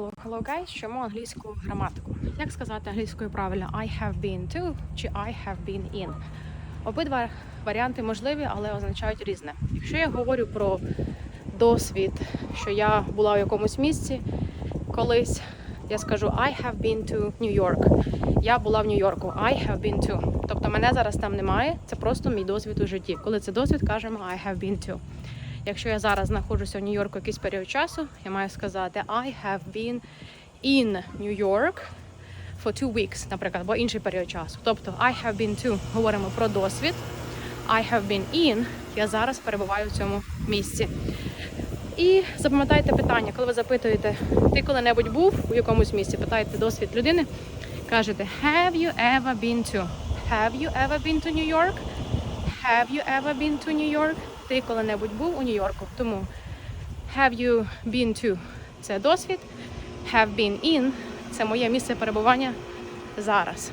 Hello, hello, guys. Чому англійську граматику? Як сказати англійською правильно I have been to чи I have been in? Обидва варіанти можливі, але означають різне. Якщо я говорю про досвід, що я була в якомусь місці колись, я скажу I have been to New York. Я була в Нью-Йорку. I have been to. Тобто мене зараз там немає. Це просто мій досвід у житті. Коли це досвід, кажемо I have been to. Якщо я зараз знаходжуся в Нью-Йорку якийсь період часу, я маю сказати I have been in New York for two weeks, наприклад, або інший період часу. Тобто I have been to говоримо про досвід. I have been in. Я зараз перебуваю в цьому місці. І запам'ятайте питання, коли ви запитуєте, ти коли-небудь був у якомусь місці, питаєте досвід людини, кажете Have you ever been to? Have you ever been to New York? Have you ever been to New York? Ти коли-небудь був у Нью-Йорку. Тому have you been to – це досвід. Have been in – це моє місце перебування зараз.